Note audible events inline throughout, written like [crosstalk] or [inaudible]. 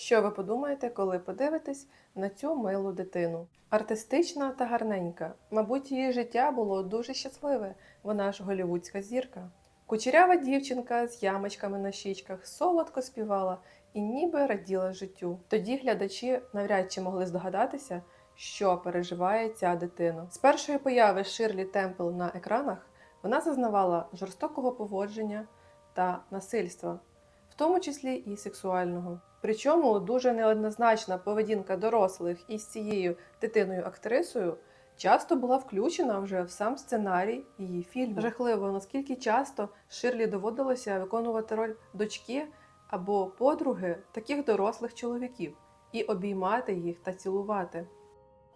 Що ви подумаєте, коли подивитесь на цю милу дитину? Артистична та гарненька. Мабуть, її життя було дуже щасливе. Вона ж голівудська зірка. Кучерява дівчинка з ямочками на щічках солодко співала і ніби раділа життю. Тоді глядачі навряд чи могли здогадатися, що переживає ця дитина. З першої появи Ширлі Темпл на екранах вона зазнавала жорстокого поводження та насильства, в тому числі і сексуального. Причому дуже неоднозначна поведінка дорослих із цією дитиною-актрисою часто була включена вже в сам сценарій її фільму. Жахливо, наскільки часто Ширлі доводилося виконувати роль дочки або подруги таких дорослих чоловіків і обіймати їх та цілувати.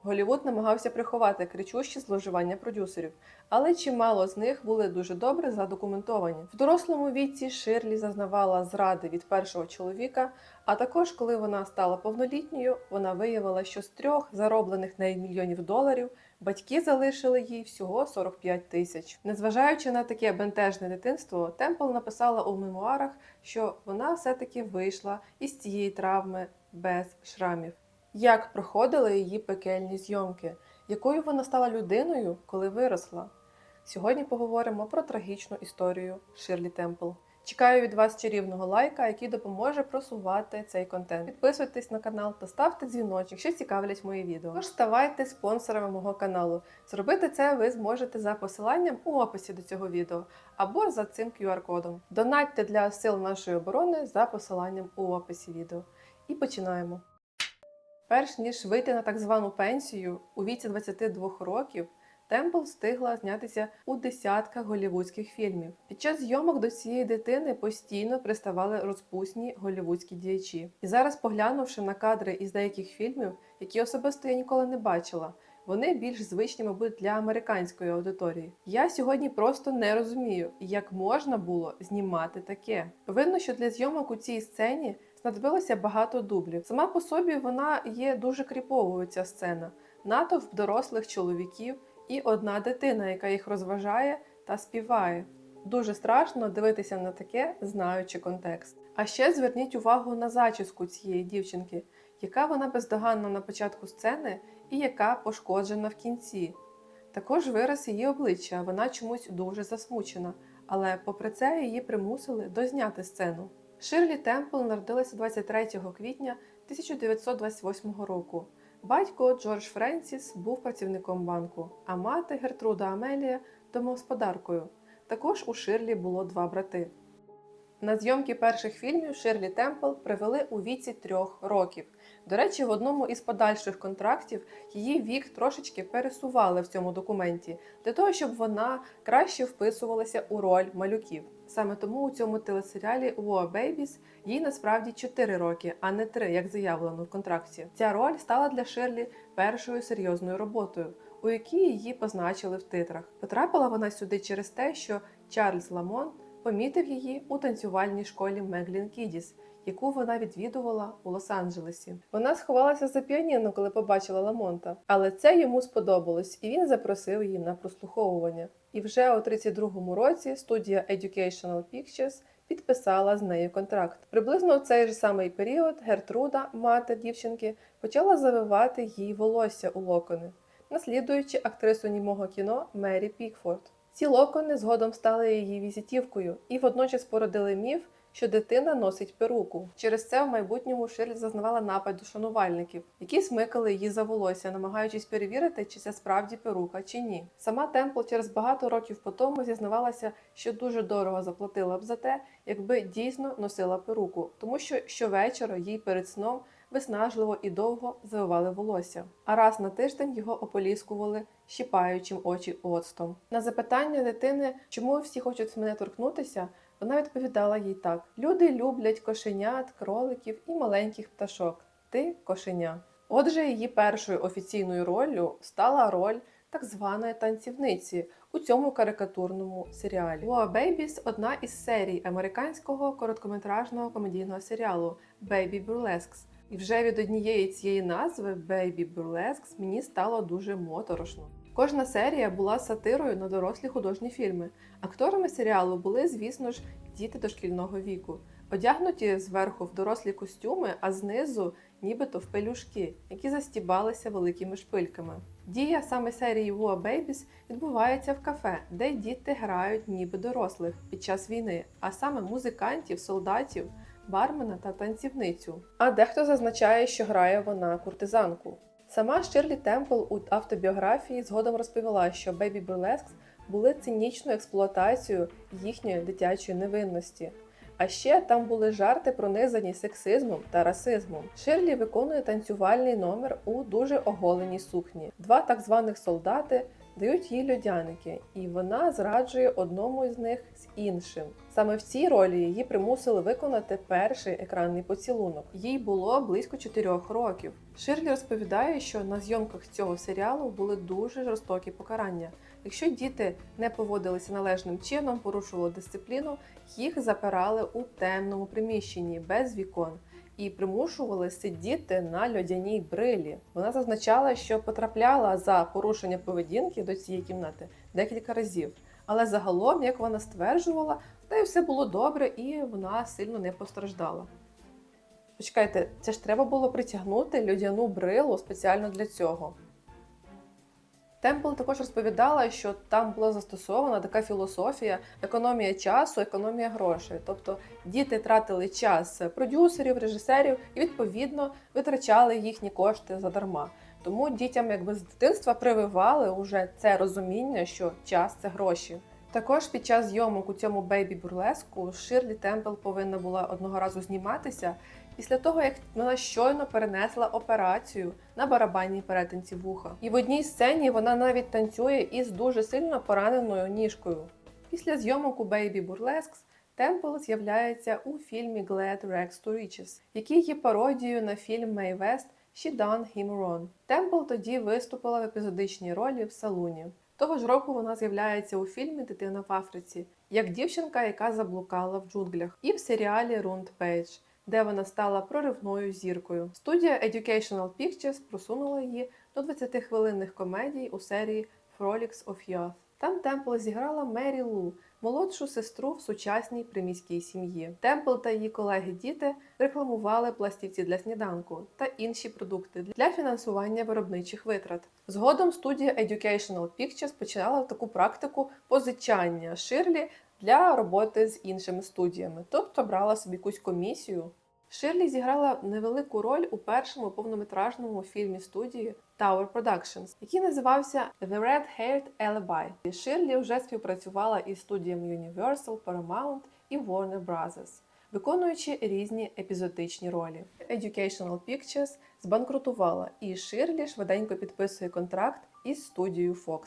Голівуд намагався приховати кричущі зловживання продюсерів, але чимало з них були дуже добре задокументовані. В дорослому віці Ширлі зазнавала зради від першого чоловіка, а також коли вона стала повнолітньою, вона виявила, що з трьох зароблених нею мільйонів доларів батьки залишили їй всього 45 тисяч. Незважаючи на таке бентежне дитинство, Темпл написала у мемуарах, що вона все-таки вийшла із цієї травми без шрамів. Як проходили її пекельні зйомки, якою вона стала людиною, коли виросла? Сьогодні поговоримо про трагічну історію Ширлі Темпл. Чекаю від вас чарівного лайка, який допоможе просувати цей контент. Підписуйтесь на канал та ставте дзвіночок, якщо цікавлять мої відео. Тож ставайте спонсорами мого каналу. Зробити це ви зможете за посиланням у описі до цього відео або за цим QR-кодом. Донатьте для сил нашої оборони за посиланням у описі відео. І починаємо. Перш ніж вийти на так звану пенсію у віці 22 років, Темпл встигла знятися у десятках голівудських фільмів. Під час зйомок до цієї дитини постійно приставали розпусні голівудські діячі. І зараз, поглянувши на кадри із деяких фільмів, які особисто я ніколи не бачила, вони більш звичні, мабуть, для американської аудиторії. Я сьогодні просто не розумію, як можна було знімати таке. Видно, що для зйомок у цій сцені знадобилося багато дублів. Сама по собі вона є дуже кріповою ця сцена. Натовп дорослих чоловіків і одна дитина, яка їх розважає та співає. Дуже страшно дивитися на таке, знаючи контекст. А ще зверніть увагу на зачіску цієї дівчинки, яка вона бездоганна на початку сцени і яка пошкоджена в кінці. Також вираз її обличчя, вона чомусь дуже засмучена, але попри це її примусили дозняти сцену. Ширлі Темпл народилася 23 квітня 1928 року. Батько Джордж Френсіс був працівником банку, а мати Гертруда Амелія домогосподаркою. Також у Ширлі було два брати. На зйомки перших фільмів Ширлі Темпл привели у віці трьох років. До речі, в одному із подальших контрактів її вік трошечки пересували в цьому документі для того, щоб вона краще вписувалася у роль малюків. Саме тому у цьому телесеріалі War Babies їй насправді 4 роки, а не 3, як заявлено в контракті. Ця роль стала для Ширлі першою серйозною роботою, у якій її позначили в титрах. Потрапила вона сюди через те, що Чарльз Ламон помітив її у танцювальній школі Меглін Кідіс, яку вона відвідувала у Лос-Анджелесі. Вона сховалася за піаніно, коли побачила Ламонта, але це йому сподобалось, і він запросив її на прослуховування. І вже у 32-му році студія Educational Pictures підписала з нею контракт. Приблизно в цей же самий період Гертруда, мати дівчинки, почала завивати їй волосся у локони, наслідуючи актрису німого кіно Мері Пікфорд. Ці локони згодом стали її візитівкою і водночас породили міф, що дитина носить перуку. Через це в майбутньому Ширлі зазнавала нападу шанувальників, які смикали її за волосся, намагаючись перевірити, чи це справді перука чи ні. Сама Темпл через багато років по тому зізнавалася, що дуже дорого заплатила б за те, якби дійсно носила перуку, тому що щовечора їй перед сном виснажливо і довго завивали волосся, а раз на тиждень його ополіскували щіпаючим очі оцтом. На запитання дитини, чому всі хочуть мене торкнутися, вона відповідала їй так: люди люблять кошенят, кроликів і маленьких пташок. Ти кошеня. Отже, її першою офіційною роллю стала роль так званої танцівниці у цьому карикатурному серіалі. War Babies – одна із серій американського короткометражного комедійного серіалу Baby Burlesques. І вже від однієї цієї назви Baby Burlesques мені стало дуже моторошно. Кожна серія була сатирою на дорослі художні фільми. Акторами серіалу були, звісно ж, діти дошкільного віку. одягнуті зверху в дорослі костюми, а знизу нібито в пелюшки, які застібалися великими шпильками. Дія саме серії War Babies відбувається в кафе, де діти грають ніби дорослих під час війни, а саме музикантів, солдатів, бармена та танцівницю. А дехто зазначає, що грає вона куртизанку. Сама Ширлі Темпл у автобіографії згодом розповіла, що Бейбі Burlesques були цинічною експлуатацією їхньої дитячої невинності. А ще там були жарти пронизані сексизмом та расизмом. Ширлі виконує танцювальний номер у дуже оголеній сукні. Два так званих солдати дають їй льодяники, і вона зраджує одному з них з іншим. Саме в цій ролі її примусили виконати перший екранний поцілунок. Їй було близько 4 років. Ширлі розповідає, що на зйомках цього серіалу були дуже жорстокі покарання. Якщо діти не поводилися належним чином, порушували дисципліну, їх запирали у темному приміщенні без вікон і примушували сидіти на льодяній брилі. Вона зазначала, що потрапляла за порушення поведінки до цієї кімнати декілька разів. Але загалом, як вона стверджувала, в неї все було добре і вона сильно не постраждала. Почекайте, це ж треба було притягнути льодяну брилу спеціально для цього. Темпл також розповідала, що там була застосована така філософія економія часу, економія грошей. Тобто діти тратили час продюсерів, режисерів і відповідно витрачали їхні кошти задарма. Тому дітям якби з дитинства прививали уже це розуміння, що час це гроші. Також під час зйомок у цьому бейбі бурлеску Ширлі Темпл повинна була одного разу зніматися після того, як вона щойно перенесла операцію на барабанній перетинці вуха. І в одній сцені вона навіть танцює із дуже сильно пораненою ніжкою. Після зйомок у Baby Burlesques Темпл з'являється у фільмі Glad Rags to Riches, який є пародією на фільм May West She Done Him Wrong. Темпл тоді виступила в епізодичній ролі в салуні. Того ж року вона з'являється у фільмі Дитина в Африці як дівчинка, яка заблукала в джунглях, і в серіалі Рунд Пейдж, де вона стала проривною зіркою. Студія Educational Pictures просунула її до 20-хвилинних комедій у серії Frolics of Youth. Там Темпл зіграла Мері Лу, молодшу сестру в сучасній приміській сім'ї. Темпл та її колеги-діти рекламували пластівці для сніданку та інші продукти для фінансування виробничих витрат. Згодом студія Educational Pictures починала таку практику позичання Ширлі для роботи з іншими студіями, тобто брала собі якусь комісію. Ширлі зіграла невелику роль у першому повнометражному фільмі студії Tower Productions, який називався The Red Haired Alibi. Ширлі вже співпрацювала із студіями Universal, Paramount і Warner Bros., виконуючи різні епізодичні ролі. Educational Pictures збанкрутувала, і Ширлі швиденько підписує контракт із студією Fox.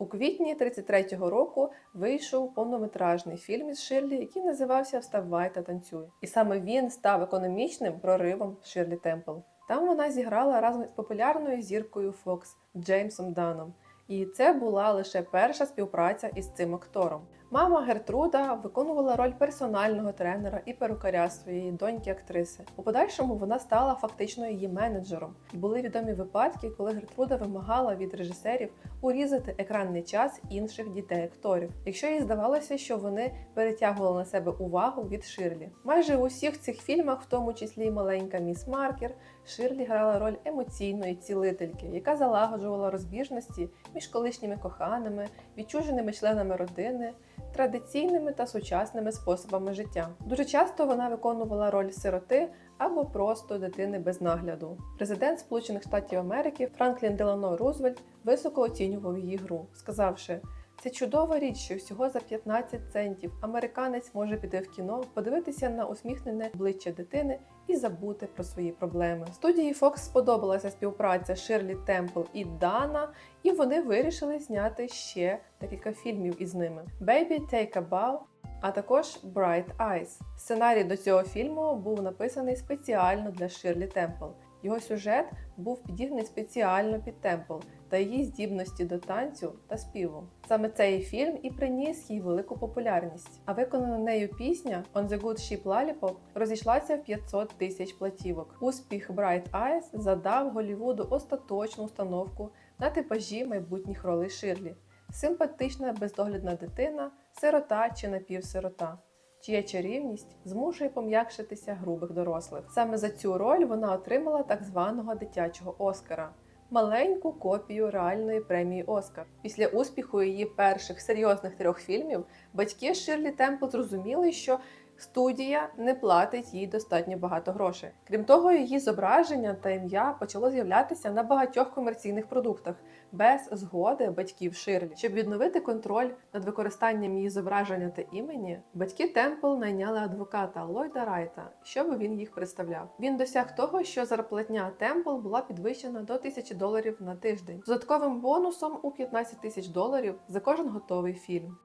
У квітні 33-го року вийшов повнометражний фільм із Ширлі, який називався Вставай та танцюй. І саме він став економічним проривом Ширлі Темпл. Там вона зіграла разом з популярною зіркою Фокс Джеймсом Даном. І це була лише перша співпраця із цим актором. Мама Гертруда виконувала роль персонального тренера і перукаря своєї доньки-актриси. У подальшому вона стала фактично її менеджером. І були відомі випадки, коли Гертруда вимагала від режисерів урізати екранний час інших дітей-акторів, якщо їй здавалося, що вони перетягували на себе увагу від Ширлі. Майже у всіх цих фільмах, в тому числі й маленька міс Маркер, Ширлі грала роль емоційної цілительки, яка залагоджувала розбіжності між колишніми коханими, відчуженими членами родини, традиційними та сучасними способами життя. Дуже часто вона виконувала роль сироти або просто дитини без нагляду. Президент Сполучених Штатів Америки Франклін Делано Рузвельт високо оцінював її гру, сказавши. Це чудова річ, що всього за 15 центів американець може піти в кіно, подивитися на усміхнене обличчя дитини і забути про свої проблеми. Студії Fox сподобалася співпраця Ширлі Темпл і Дана, і вони вирішили зняти ще декілька фільмів із ними: Baby Take a Bow, а також Bright Eyes. Сценарій до цього фільму був написаний спеціально для Ширлі Темпл. Його сюжет був підігнаний спеціально під Темпл та її здібності до танцю та співу. Саме цей фільм і приніс їй велику популярність. А виконана нею пісня On the Good Ship Lollipop розійшлася в 500 тисяч платівок. Успіх Bright Eyes задав Голлівуду остаточну установку на типажі майбутніх ролей Ширлі: симпатична бездоглядна дитина, сирота чи напівсирота. Чия чарівність змушує пом'якшитися грубих дорослих. Саме за цю роль вона отримала так званого дитячого Оскара. Маленьку копію реальної премії Оскар. Після успіху її перших серйозних трьох фільмів батьки Ширлі Темпл зрозуміли, що студія не платить їй достатньо багато грошей. Крім того, її зображення та ім'я почало з'являтися на багатьох комерційних продуктах без згоди батьків Ширлі. Щоб відновити контроль над використанням її зображення та імені, батьки Темпл найняли адвоката Ллойда Райта, щоб він їх представляв. Він досяг того, що зарплатня Темпл була підвищена до 1000 доларів на тиждень, додатковим бонусом у 15 тисяч доларів за кожен готовий фільм.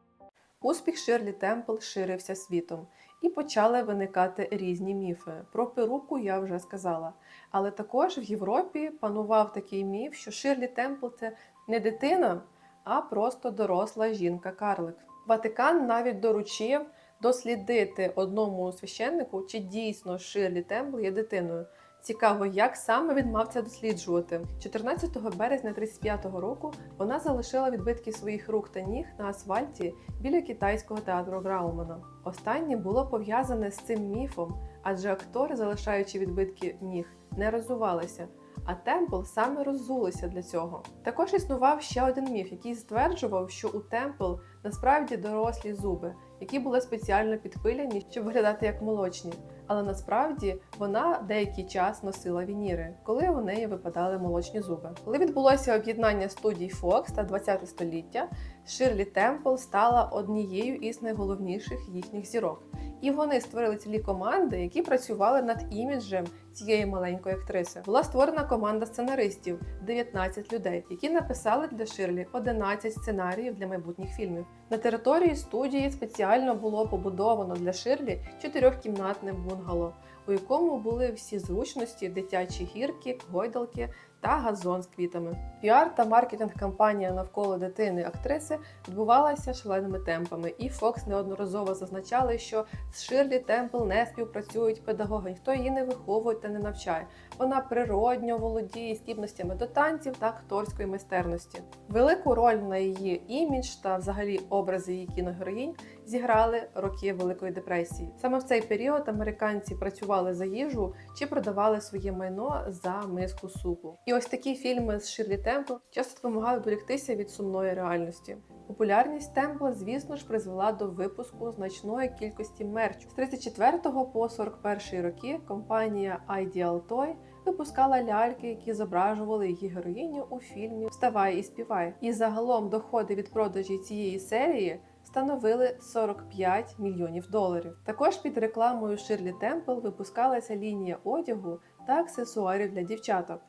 Успіх Ширлі Темпл ширився світом, і почали виникати різні міфи. Про перуку я вже сказала. Але також в Європі панував такий міф, що Ширлі Темпл це не дитина, а просто доросла жінка-карлик. Ватикан навіть доручив дослідити одному священнику, чи дійсно Ширлі Темпл є дитиною. Цікаво, як саме він мав це досліджувати. 14 березня 35-го року вона залишила відбитки своїх рук та ніг на асфальті біля китайського театру Граумана. Останнє було пов'язане з цим міфом, адже актори, залишаючи відбитки ніг, не роззувалися. А Темпл саме роззулися для цього. Також існував ще один міф, який стверджував, що у Темпл насправді дорослі зуби, які були спеціально підпиляні, щоб виглядати як молочні. Але насправді вона деякий час носила вініри, коли у неї випадали молочні зуби. Коли відбулося об'єднання студій Фокс та 20 століття, Ширлі Темпл стала однією із найголовніших їхніх зірок. І вони створили цілі команди, які працювали над іміджем цієї маленької актриси. Була створена команда сценаристів 19 людей, які написали для Ширлі 11 сценаріїв для майбутніх фільмів. На території студії спеціально було побудовано для Ширлі чотирьохкімнатне бунгало, у якому були всі зручності, дитячі гірки, гойдалки та газон з квітами. Піар та маркетинг кампанія навколо дитини актриси відбувалася шаленими темпами, і Фокс неодноразово зазначали, що з Ширлі Темпл не співпрацюють педагоги, ніхто її не виховує та не навчає. Вона природньо володіє здібностями до танців та акторської майстерності. Велику роль на її імідж та взагалі образи її кіногероїнь зіграли роки Великої депресії. Саме в цей період американці працювали за їжу чи продавали своє майно за миску супу. І ось такі фільми з Ширлі Темпл часто допомагали відволіктися від сумної реальності. Популярність Темпла, звісно ж, призвела до випуску значної кількості мерчу. З 34 по 41 роки компанія Ideal Toy випускала ляльки, які зображували її героїню у фільмі Вставай і співай. І загалом доходи від продажі цієї серії становили 45 мільйонів доларів. Також під рекламою Ширлі Темпл випускалася лінія одягу та аксесуарів для дівчаток.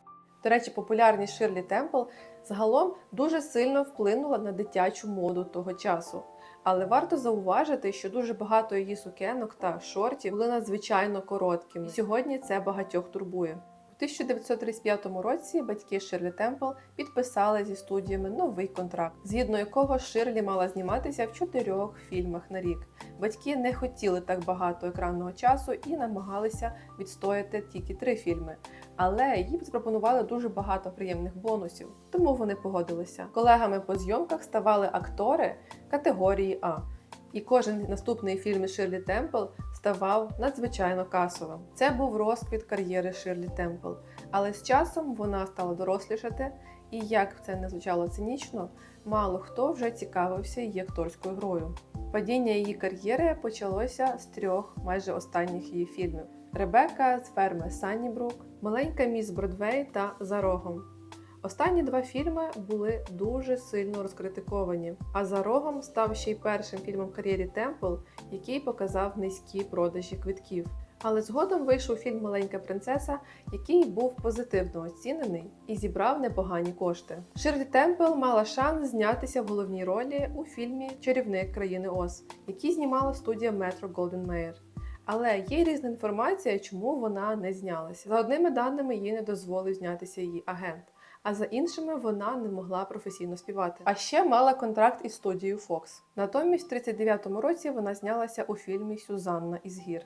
До речі, популярність Ширлі Темпл загалом дуже сильно вплинула на дитячу моду того часу. Але варто зауважити, що дуже багато її сукенок та шортів були надзвичайно короткими. І сьогодні це багатьох турбує. У 1935 році батьки Ширлі Темпл підписали зі студіями новий контракт, згідно якого Ширлі мала зніматися в чотирьох фільмах на рік. Батьки не хотіли так багато екранного часу і намагалися відстояти тільки три фільми. Але їм запропонували дуже багато приємних бонусів, тому вони погодилися. Колегами по зйомках ставали актори категорії А. І кожен наступний фільм Ширлі Темпл ставав надзвичайно касовим. Це був розквіт кар'єри Ширлі Темпл, але з часом вона стала дорослішати, і як це не звучало цинічно, мало хто вже цікавився її акторською грою. Падіння її кар'єри почалося з трьох майже останніх її фільмів: Ребека з ферми Саннібрук, Маленька міс Бродвей та За рогом. Останні два фільми були дуже сильно розкритиковані, а за рогом став ще й першим фільмом в кар'єрі Темпл, який показав низькі продажі квитків. Але згодом вийшов фільм Маленька принцеса, який був позитивно оцінений і зібрав непогані кошти. Ширлі Темпл мала шанс знятися в головній ролі у фільмі Чарівник країни Оз, який знімала студія Metro Goldwyn Mayer. Але є різна інформація, чому вона не знялася. За одними даними, їй не дозволив знятися її агент. А за іншими вона не могла професійно співати. А ще мала контракт із студією Fox. Натомість, в 39-му році вона знялася у фільмі Сюзанна із гір.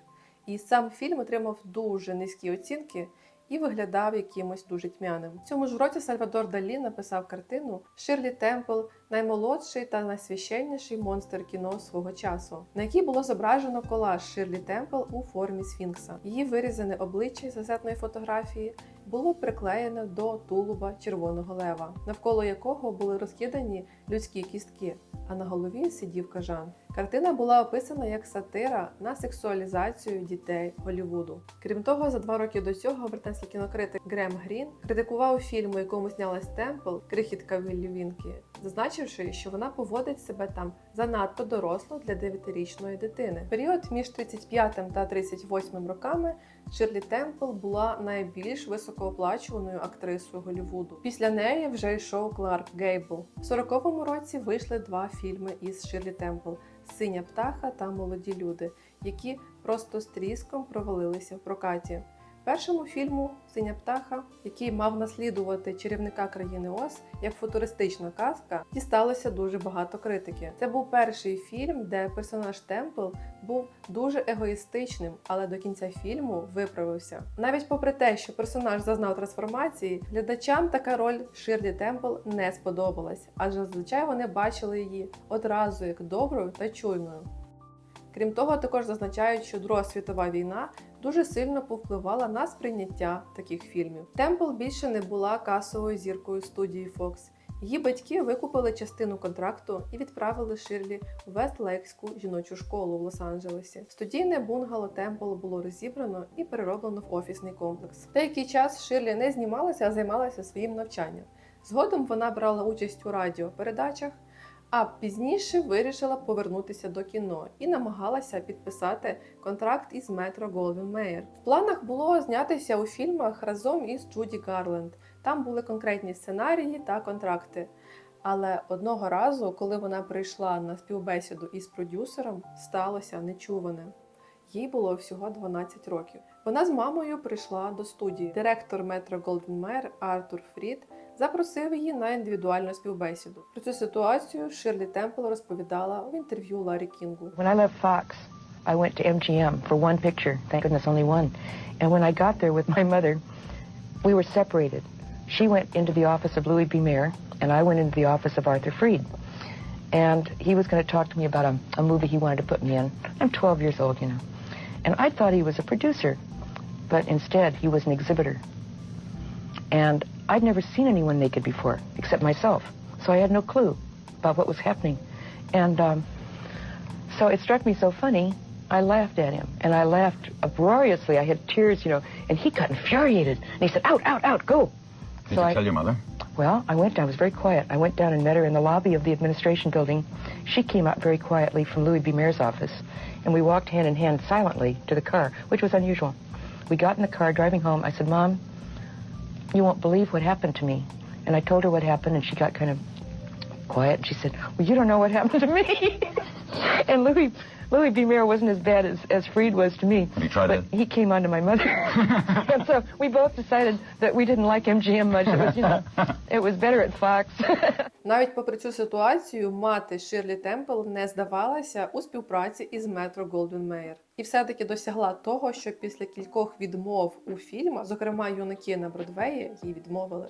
І сам фільм отримав дуже низькі оцінки і виглядав якимось дуже тьмяним. В цьому ж році Сальвадор Далі написав картину Ширлі Темпл, наймолодший та найсвященніший монстр кіно свого часу, на якій було зображено колаж Ширлі Темпл у формі сфінкса. Її вирізане обличчя з газетної фотографії було приклеєно до тулуба червоного лева, навколо якого були розкидані людські кістки, а на голові сидів кажан. Картина була описана як сатира на сексуалізацію дітей Голлівуду. Крім того, за два роки до цього британський кінокритик Грем Грін критикував фільм, у якому знялась Темпл Крихітка Віллі зазначивши, що вона поводить себе там занадто доросло для 9-річної дитини. В період між 35 та 38 роками Ширлі Темпл була найбільш високооплачуваною актрисою Голлівуду. Після неї вже йшов Кларк Гейбл. В 40-му році вийшли два фільми із Ширлі Темпл Синя птаха та молоді люди, які просто з тріском провалилися в прокаті. Першому фільму Синя птаха, який мав наслідувати чарівника країни Оз як футуристична казка, дісталося дуже багато критики. Це був перший фільм, де персонаж Темпл був дуже егоїстичним, але до кінця фільму виправився. Навіть попри те, що персонаж зазнав трансформації, глядачам така роль Ширлі Темпл не сподобалась, адже зазвичай вони бачили її одразу як доброю та чуйною. Крім того, також зазначають, що Друга світова війна дуже сильно повпливала на сприйняття таких фільмів. Темпл більше не була касовою зіркою студії Fox. Її батьки викупили частину контракту і відправили Ширлі в Вестлейкську жіночу школу в Лос-Анджелесі. Студійне бунгало Темпл було розібрано і перероблено в офісний комплекс. Деякий час Ширлі не знімалася, а займалася своїм навчанням. Згодом вона брала участь у радіопередачах, а пізніше вирішила повернутися до кіно і намагалася підписати контракт із Метро Голден Мейер. В планах було знятися у фільмах разом із Джуді Гарленд. Там були конкретні сценарії та контракти. Але одного разу, коли вона прийшла на співбесіду із продюсером, сталося нечуване. Їй було всього 12 років. Вона з мамою прийшла до студії. Директор Метро Голден Мейер Артур Фрід запросив її на індивідуальну співбесіду. Про цю ситуацію Ширлі Темпл розповідала в інтерв'ю Ларі Кінгу. When I left Fox, I went to MGM for one picture. Thank goodness, only one. And when I got there with my mother, we were separated. She went into the office of Louis B. Mayer, and I went into the office of Arthur Freed. And he was going to talk to me about a, a movie he wanted to put me in. I'm 12 years old, you know. And I thought he was a producer, but instead he was an exhibitor. And I'd never seen anyone naked before, except myself. So I had no clue about what was happening. And um, so it struck me so funny, I laughed at him. And I laughed uproariously. I had tears, you know, and he got infuriated. And he said, out, out, out, go. Did So you I- tell your mother? Well, I went down. I was very quiet. I went down and met her in the lobby of the administration building. She came out very quietly from Louis B. Mayer's office, and we walked hand in hand silently to the car, which was unusual. We got in the car driving home. I said, Mom, you won't believe what happened to me. And I told her what happened, and she got kind of quiet. And she said, Well, you don't know what happened to me. [laughs] and Louis, Louis B. Mayer wasn't as bad as, as Freed was to me. Have you tried but it? he came on to my mother. [laughs] and so we both decided that we didn't like MGM much. It was, you know, [laughs] it was better at Fox. [laughs] Навіть попри цю ситуацію, мати Ширлі Темпл не здавалася у співпраці із Метро Голден Мейер. І все-таки досягла того, що після кількох відмов у фільмах, зокрема юнаки на Бродвеї, їй відмовили.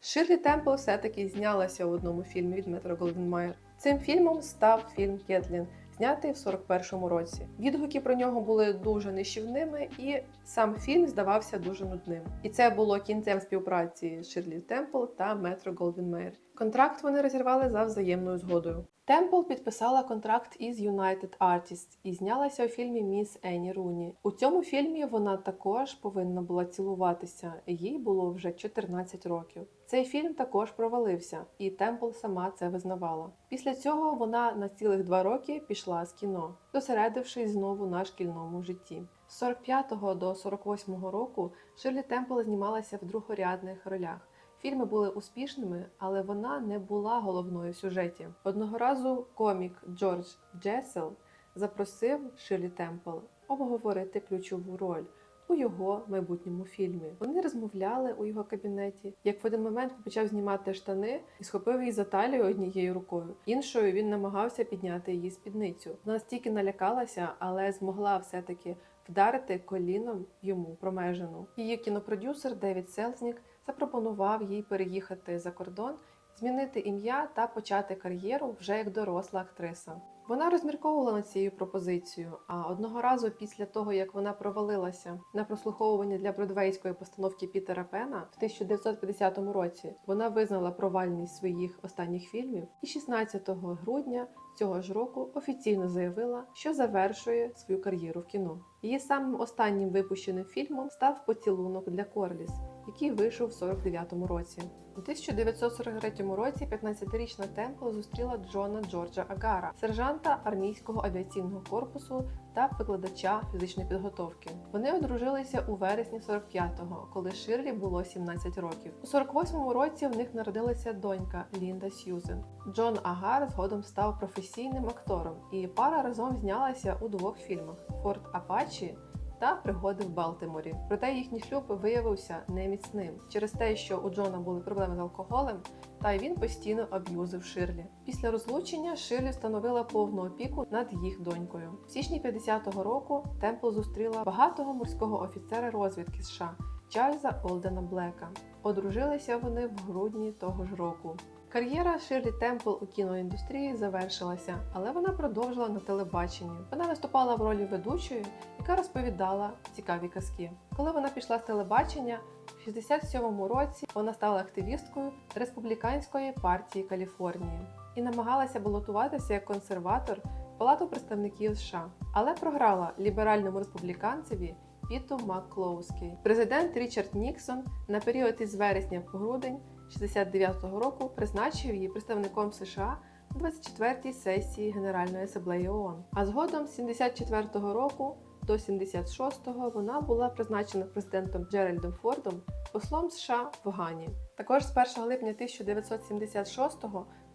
Ширлі Темпл все-таки знялася в одному фільмі від Метро Голден Майер. Цим фільмом став фільм Кетлін, знятий в 41-му році. Відгуки про нього були дуже нищівними, і сам фільм здавався дуже нудним. І це було кінцем співпраці Ширлі Темпл та Метро Голденмейор. Контракт вони розірвали за взаємною згодою. Темпл підписала контракт із United Artists і знялася у фільмі Міс Енні Руні. У цьому фільмі вона також повинна була цілуватися. Їй було вже 14 років. Цей фільм також провалився, і Темпл сама це визнавала. Після цього вона на цілих два роки пішла з кіно, зосередившись знову на шкільному житті. З 45 до 48 року Ширлі Темпл знімалася в другорядних ролях. Фільми були успішними, але вона не була головною в сюжеті. Одного разу комік Джордж Джесел запросив Ширлі Темпл обговорити ключову роль у його майбутньому фільмі. Вони розмовляли у його кабінеті. Як в один момент почав знімати штани і схопив її за талію однією рукою. Іншою він намагався підняти її спідницю. Вона настільки налякалася, але змогла все-таки вдарити коліном йому промежину. Її кінопродюсер Девід Селзнік запропонував їй переїхати за кордон, змінити ім'я та почати кар'єру вже як доросла актриса. Вона розмірковувала над цією пропозицією, а одного разу після того, як вона провалилася на прослуховування для бродвейської постановки Пітера Пена в 1950 році, вона визнала провальність своїх останніх фільмів і 16 грудня цього ж року офіційно заявила, що завершує свою кар'єру в кіно. Її самим останнім випущеним фільмом став поцілунок для Корліс, який вийшов в 49-му році. У 1943 році 15-річна Темпл зустріла Джона Джорджа Агара, сержанта армійського авіаційного корпусу та викладача фізичної підготовки. Вони одружилися у вересні 45-го, коли Ширлі було 17 років. У 48-му році в них народилася донька Лінда Сьюзен. Джон Агар згодом став професійним актором, і пара разом знялася у двох фільмах: Форт Апачі та пригоди в Балтиморі. Проте їхній шлюб виявився неміцним через те, що у Джона були проблеми з алкоголем, та й він постійно аб'юзив Ширлі. Після розлучення Ширлі встановила повну опіку над їх донькою. В січні 50-го року Темпл зустріла багатого морського офіцера розвідки США Чарльза Олдена Блека. Одружилися вони в грудні того ж року. Кар'єра Ширлі Темпл у кіноіндустрії завершилася, але вона продовжила на телебаченні. Вона виступала в ролі ведучої, яка розповідала цікаві казки. Коли вона пішла з телебачення, в 67-му році вона стала активісткою республіканської партії Каліфорнії і намагалася балотуватися як консерватор в Палату представників США, але програла ліберальному республіканцеві Піту Макклоускі. Президент Річард Ніксон на період із вересня по грудень 69-го року призначив її представником США на 24-й сесії Генеральної асамблеї ООН. А згодом з 74-го року до 76-го вона була призначена президентом Джеральдом Фордом послом США в Гані. Також з 1 липня 1976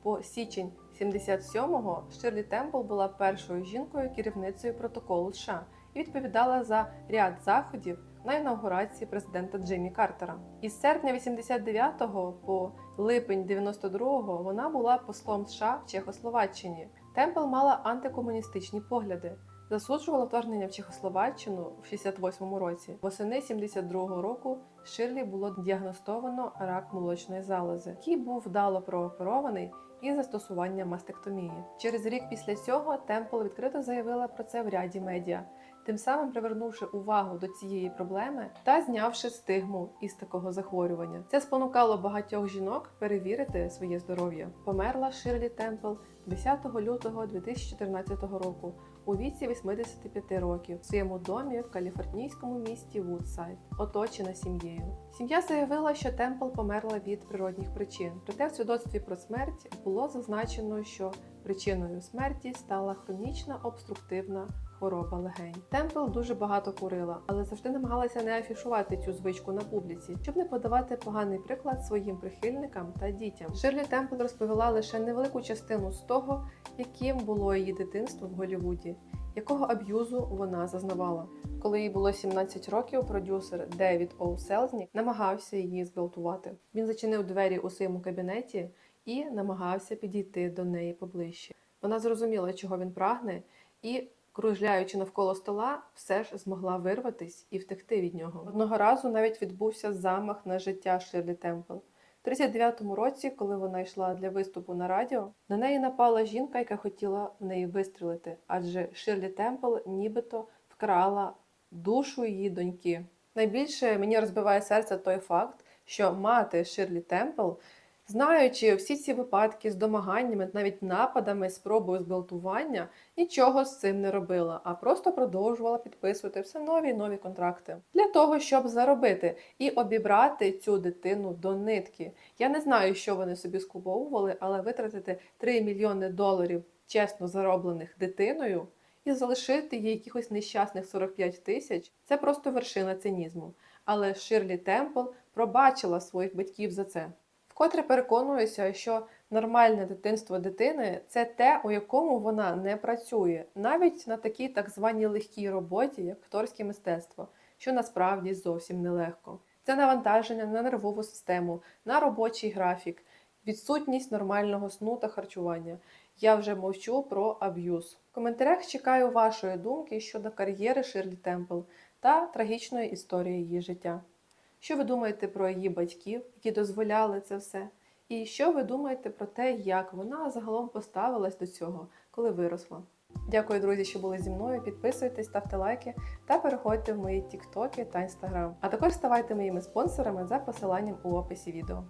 по січень 77-го Ширлі Темпл була першою жінкою керівницею протоколу США і відповідала за ряд заходів на інаугурації президента Джиммі Картера. Із серпня 89-го по липень 92-го вона була послом США в Чехословаччині. Темпл мала антикомуністичні погляди. Засуджувала вторгнення в Чехословаччину в 68-му році. Восени 72-го року Ширлі було діагностовано рак молочної залози, який був вдало прооперований із застосуванням мастектомії. Через рік після цього Темпл відкрито заявила про це в ряді медіа, тим самим привернувши увагу до цієї проблеми та знявши стигму із такого захворювання. Це спонукало багатьох жінок перевірити своє здоров'я. Померла Ширлі Темпл 10 лютого 2014 року у віці 85 років в своєму домі в каліфорнійському місті Вудсайд, оточена сім'єю. Сім'я заявила, що Темпл померла від природних причин. Проте в свідоцтві про смерть було зазначено, що причиною смерті стала хронічна обструктивна хвороба легень. Темпл дуже багато курила, але завжди намагалася не афішувати цю звичку на публіці, щоб не подавати поганий приклад своїм прихильникам та дітям. Ширлі Темпл розповіла лише невелику частину з того, яким було її дитинство в Голлівуді, якого аб'юзу вона зазнавала. Коли їй було 17 років, продюсер Девід Оу Селзнік намагався її зґвалтувати. Він зачинив двері у своєму кабінеті і намагався підійти до неї поближче. Вона зрозуміла, чого він прагне, і кружляючи навколо стола, все ж змогла вирватись і втекти від нього. Одного разу навіть відбувся замах на життя Ширлі Темпл. В 39-му році, коли вона йшла для виступу на радіо, на неї напала жінка, яка хотіла в неї вистрілити, адже Ширлі Темпл нібито вкрала душу її доньки. Найбільше мені розбиває серце той факт, що мати Ширлі Темпл Знаючи всі ці випадки з домаганнями, навіть нападами, спробою зґвалтування, нічого з цим не робила, а просто продовжувала підписувати все нові і нові контракти для того, щоб заробити і обібрати цю дитину до нитки. Я не знаю, що вони собі скуповували, але витратити 3 мільйони доларів чесно зароблених дитиною і залишити їй якихось нещасних 45 тисяч це просто вершина цинізму. Але Ширлі Темпл пробачила своїх батьків за це. Вкотре переконуюся, що нормальне дитинство дитини це те, у якому вона не працює, навіть на такій так званій легкій роботі, як акторське мистецтво, що насправді зовсім нелегко. Це навантаження на нервову систему, на робочий графік, відсутність нормального сну та харчування. Я вже мовчу про аб'юз. В коментарях чекаю вашої думки щодо кар'єри Ширлі Темпл та трагічної історії її життя. Що ви думаєте про її батьків, які дозволяли це все? І що ви думаєте про те, як вона загалом поставилась до цього, коли виросла? Дякую, друзі, що були зі мною. Підписуйтесь, ставте лайки та переходьте в мої тіктоки та інстаграм. А також ставайте моїми спонсорами за посиланням у описі відео.